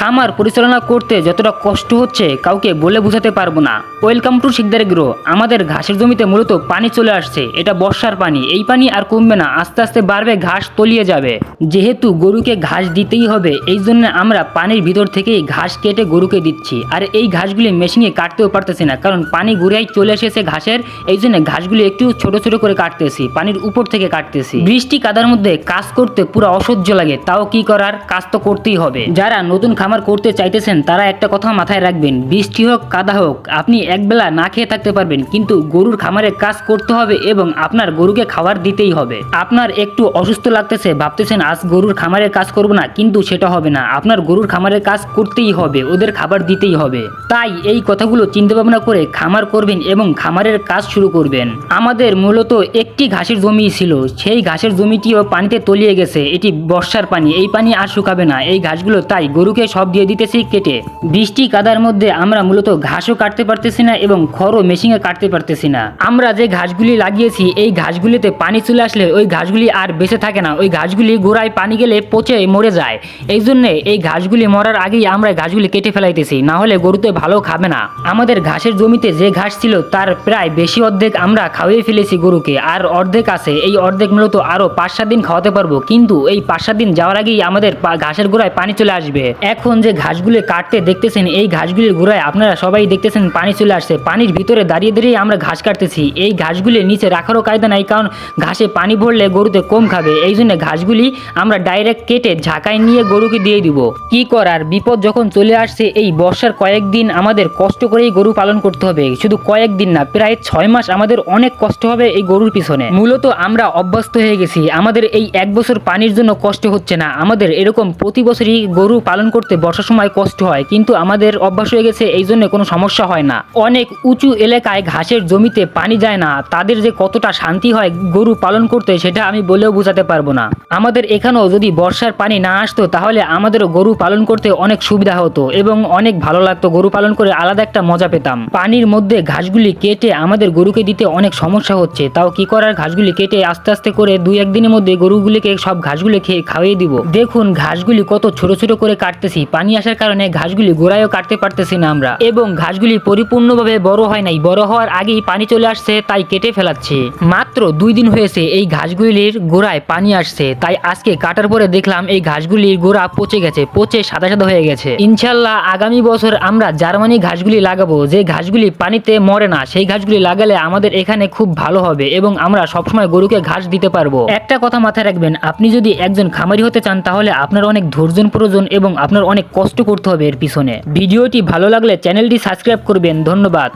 খামার পরিচালনা করতে যতটা কষ্ট হচ্ছে কাউকে বলে বোঝাতে পারব না। Welcome to Sikdar grow. আমাদের ঘাসের জমিতে মূলত পানি চলে আসছে। এটা বর্ষার পানি। এই পানি আর কমবে না। আস্তে আস্তে বাড়বে, ঘাস তলিয়ে যাবে। যেহেতু গরুকে ঘাস দিতেই হবে, এই জন্য আমরা পানির ভিতর থেকেই ঘাস কেটে গরুকে দিচ্ছি। আর এই ঘাসগুলি মেশিনে কাটতেও পারতেছি না, কারণ পানি ঘুরেই চলে এসেছে ঘাসের। এই জন্য ঘাসগুলি একটু ছোট ছোট করে কাটতেছি, পানির উপর থেকে কাটতেছি। বৃষ্টি কাদার মধ্যে কাজ করতে পুরো অসহ্য লাগে। তাও কি করার? কাজ তো করতেই হবে। যারা নতুন খামার করতে চাইতেছেন, তারা একটা কথা মাথায় রাখবেন। বৃষ্টি হোক, কাদা হোক, আপনি একবেলা না খেয়ে থাকতে পারবেন, কিন্তু গরুর খামারে কাজ করতে হবে এবং আপনার গরুকে খাবার দিতেই হবে। আপনার একটু অসুস্থ লাগতেছে, ভাবতেছেন, আজ গরুর খামারের কাজ করব না। কিন্তু সেটা হবে না। আপনার গরুর খামারের কাজ করতেই হবে, ওদের খাবার দিতেই হবে। তাই এই কথাগুলো চিন্তা ভাবনা করে খামার করবেন এবং খামারের কাজ শুরু করবেন। আমাদের মূলত একটি ঘাসের জমি ছিল, সেই ঘাসের জমিটিও পানিতে তলিয়ে গেছে। এটি বর্ষার পানি, এই পানি আর শুকাবে না। এই ঘাসগুলো তাই গরুকে সব দিয়ে দিতেছি কেটে। বৃষ্টি কাদার মধ্যে আমরা মূলত ঘাসও কাটতে পারতেছি না এবং খড়ও মেশিনে কাটতে পারতেছি না। আমরা যে ঘাসগুলি লাগিয়েছি, এই ঘাসগুলিতে পানি চলে আসলে ওই ঘাসগুলি আর বেঁচে থাকে না। ওই ঘাসগুলি গোড়ায় পানি গেলে পচে মরে যায়। এই জন্য এই ঘাসগুলি মরার আগেই আমরা ঘাসগুলি কেটে ফেলাইতেছি, না হলে গরুতে ভালো খাবে না। আমাদের ঘাসের জমিতে যে ঘাস ছিল, তার প্রায় বেশি অর্ধেক আমরা খাওয়িয়ে ফেলেছি গরুকে, আর অর্ধেক আছে। এই অর্ধেক মূলত আরও পাঁচ সাত দিন খাওয়াতে পারব। কিন্তু এই পাঁচ সাত দিন যাওয়ার আগেই আমাদের ঘাসের গোড়ায় পানি চলে আসবে। এখন যে ঘাসগুলি কাটতে দেখতেছেন, এই ঘাসগুলির গোড়ায় আপনারা সবাই দেখতেছেন, পানি চলে আসছে। পানির ভিতরে দাঁড়িয়ে দাঁড়িয়ে আমরা ঘাস কাটতেছি। এই ঘাসগুলি নিচে রাখারও কায়দা নাই, কারণ ঘাসে পানি ভরলে গরুতে কম খাবে। এই জন্য ঘাসগুলি আমরা ডাইরেক্ট কেটে ঝাঁকায় নিয়ে গরুকে দিয়ে দিব। কি করার? বিপদ যখন চলে আসছে, এই বর্ষার কয়েকদিন আমাদের কষ্ট করেই গরু পালন করতে হবে। শুধু কয়েকদিন না, প্রায় ছয় মাস আমাদের অনেক কষ্ট হবে এই গরুর পিছনে। মূলত আমরা অভ্যস্ত হয়ে গেছি। আমাদের এই এক বছর পানির জন্য কষ্ট হচ্ছে না। আমাদের এরকম প্রতি বছরই গরু পালন করতে বর্ষার সময় কষ্ট হয়, কিন্তু আমাদের অভ্যাস হয়ে গেছে, এই জন্য কোনো সমস্যা হয় না। অনেক উঁচু এলাকায় ঘাসের জমিতে পানি যায় না, তাদের যে কতটা শান্তি হয় গরু পালন করতে, সেটা আমি বলেও বোঝাতে পারব না। আমাদের এখানেও যদি বর্ষার পানি না আসতো, তাহলে আমাদেরও গরু পালন করতে অনেক সুবিধা হতো এবং অনেক ভালো লাগতো। গরু পালন করে আলাদা একটা মজা পেতাম। পানির মধ্যে ঘাসগুলি কেটে আমাদের গরুকে দিতে অনেক সমস্যা হচ্ছে। তাও কি করার? ঘাসগুলি কেটে আস্তে আস্তে করে দুই একদিনের মধ্যে গরুগুলিকে সব ঘাসগুলি খেয়ে খাওয়িয়ে দিব। দেখুন, ঘাসগুলি কত ছোট ছোট করে কাটতেছি। পানি আসার কারণে ঘাসগুলি গোড়ায়ও কাটতে পারতেছি না আমরা। এবং ঘাসগুলি পরিপূর্ণভাবে বড় হয় নাই। বড় হওয়ার আগেই পানি চলে আসছে, তাই কেটে ফেলাচ্ছি। মাত্র দুই দিন হয়েছে এই ঘাসগুলির গোড়ায় পানি আসছে। তাই আজকে কাটার পরে দেখলাম এই ঘাসগুলির গোড়া পচে গেছে, পচে সাদা সাদা হয়ে গেছে। ইনশাল্লাহ আগামী বছর আমরা জার্মানি ঘাসগুলি লাগাবো। যে ঘাসগুলি পানিতে মরে না, সেই ঘাসগুলি লাগালে আমাদের এখানে খুব ভালো হবে এবং আমরা সবসময় গরুকে ঘাস দিতে পারব। একটা কথা মাথায় রাখবেন, আপনি যদি একজন খামারি হতে চান, তাহলে আপনার অনেক ধৈর্য প্রয়োজন এবং আপনার অনেক কষ্ট করতে হবে এর পিছনে। ভিডিওটি ভালো লাগলে চ্যানেলটি সাবস্ক্রাইব করবেন। ধন্যবাদ।